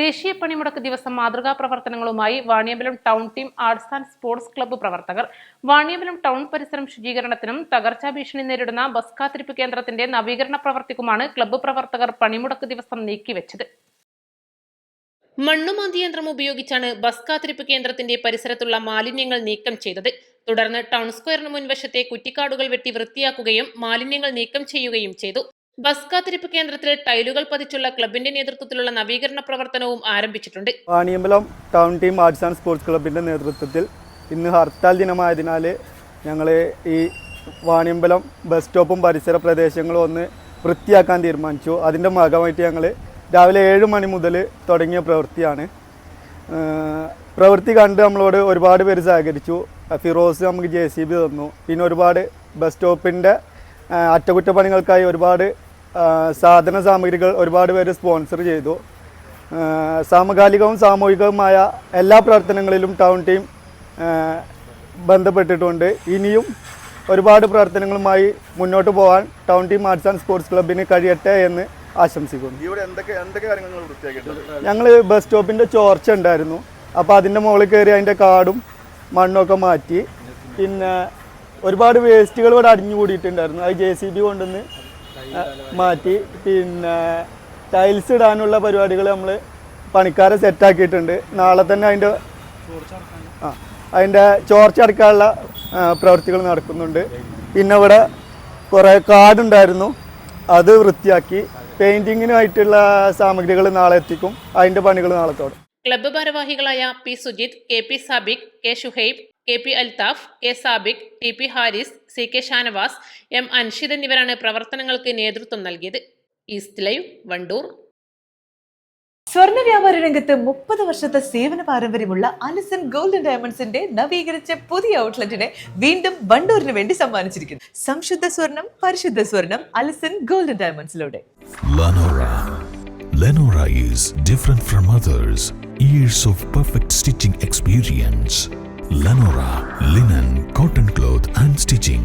ദേശീയ പണിമുടക്ക് ദിവസം മാതൃകാ പ്രവർത്തനങ്ങളുമായി Vaniyambalam town team arts and sports club പ്രവർത്തകർ. വാണിയമ്പലം ടൗൺ പരിസരം ശുചീകരണത്തിനും തകർച്ചാ ഭീഷണി നേരിടുന്ന ബസ് കാത്തിരിപ്പ് കേന്ദ്രത്തിന്റെ നവീകരണ പ്രവർത്തിക്കുമാണ് ക്ലബ്ബ് പ്രവർത്തകർ പണിമുടക്ക് ദിവസം നീക്കിവെച്ചത്. മണ്ണുമാന്തി യന്ത്രം ഉപയോഗിച്ചാണ് ബസ് കാത്തിരിപ്പ് കേന്ദ്രത്തിന്റെ പരിസരത്തുള്ള മാലിന്യങ്ങൾ നീക്കം ചെയ്തത്. തുടർന്ന് ടൗൺ സ്ക്വയറിന് മുൻവശത്തെ കുറ്റിക്കാടുകൾ വെട്ടി വൃത്തിയാക്കുകയും മാലിന്യങ്ങൾ നീക്കം ചെയ്യുകയും ചെയ്തു. ബസ് കാത്തിരിപ്പ് കേന്ദ്രത്തിൽ ടൈലുകൾ പതിച്ചുള്ള ക്ലബിന്റെ നേതൃത്വത്തിലുള്ള നവീകരണ പ്രവർത്തനവും ആരംഭിച്ചിട്ടുണ്ട്. Vaniyambalam town team arts and sports ക്ലബിന്റെ നേതൃത്വത്തിൽ ഇന്ന് ഹർത്താൽ ദിനമായതിനാൽ ഞങ്ങൾ ഈ വാണിയമ്പലം ബസ് സ്റ്റോപ്പും പരിസര പ്രദേശങ്ങളും ഒന്ന് വൃത്തിയാക്കാൻ തീരുമാനിച്ചു. അതിന്റെ ഭാഗമായിട്ട് ഞങ്ങൾ രാവിലെ ഏഴ് മണി മുതൽ തുടങ്ങിയ പ്രവൃത്തിയാണ്. പ്രവൃത്തി കണ്ട് നമ്മളോട് ഒരുപാട് പേര് സഹകരിച്ചു. ഫിറോസ് നമുക്ക് ജെ സി ബി തന്നു. പിന്നെ ഒരുപാട് ബസ് സ്റ്റോപ്പിന്റെ അറ്റകുറ്റപ്പണികൾക്കായി ഒരുപാട് സാധന സാമഗ്രികൾ ഒരുപാട് പേര് സ്പോൺസർ ചെയ്തു. സാമകാലികവും സാമൂഹികവുമായ എല്ലാ പ്രവർത്തനങ്ങളിലും ടൗൺ ടീം ബന്ധപ്പെട്ടിട്ടുണ്ട്. ഇനിയും ഒരുപാട് പ്രവർത്തനങ്ങളുമായി മുന്നോട്ട് പോകാൻ town team arts and sports ക്ലബിന് കഴിയട്ടെ എന്ന് ആശംസിക്കുന്നു. ഞങ്ങൾ ബസ് സ്റ്റോപ്പിന്റെ ചോർച്ച ഉണ്ടായിരുന്നു. അപ്പോൾ അതിന്റെ മുകളിൽ കയറി അതിന്റെ കാടും മണ്ണൊക്കെ മാറ്റി. പിന്നെ ഒരുപാട് വേസ്റ്റുകൾ ഇവിടെ അടിഞ്ഞു കൂടിയിട്ടുണ്ടായിരുന്നു. അത് ജെ സി ബി കൊണ്ടുവന്ന് മാറ്റി. പിന്നെ ടൈൽസ് ഇടാനുള്ള പരിപാടികൾ നമ്മൾ പണിക്കാരെ സെറ്റാക്കിയിട്ടുണ്ട് നാളെ തന്നെ അതിന്റെ ആ അതിന്റെ ചോർച്ച അടക്കാനുള്ള പ്രവൃത്തികൾ നടക്കുന്നുണ്ട്. പിന്നെ ഇവിടെ കുറേ കാടുണ്ടായിരുന്നു. അത് വൃത്തിയാക്കി പെയിന്റിങ്ങിനായിട്ടുള്ള സാമഗ്രികൾ നാളെ എത്തിക്കും. അതിന്റെ പണികൾ നാളെ തുടങ്ങും. ക്ലബ്ബ് ഭാരവാഹികളായ P Sujith K P Sabik K Shuhaib K P Althaf K Sabik T P Haris C K Shanavas M Anshid എന്നിവരാണ് പ്രവർത്തനങ്ങൾക്ക് നേതൃത്വം നൽകിയത് ഈസ്റ്റ് ലൈവ് വണ്ടൂർ സ്വർണ വ്യാപാര രംഗത്ത് മുപ്പത് വർഷത്തെ സേവന പാരമ്പര്യമുള്ള അലിസൺ ഗോൾഡൻ ഡയമണ്ട്സിന്റെ നവീകരിച്ച പുതിയ ഔട്ട്ലെറ്റിനെ വീണ്ടും വണ്ടൂരിന് വേണ്ടി സമ്മാനിച്ചിരിക്കുന്നു സംശുദ്ധ സ്വർണം പരിശുദ്ധ സ്വർണം അലിസൺ ഗോൾഡൻ ഡയമണ്ട്സിലൂടെ. Lenora is different from others. Years of perfect stitching experience. Lenora Linen Cotton Cloth and Stitching.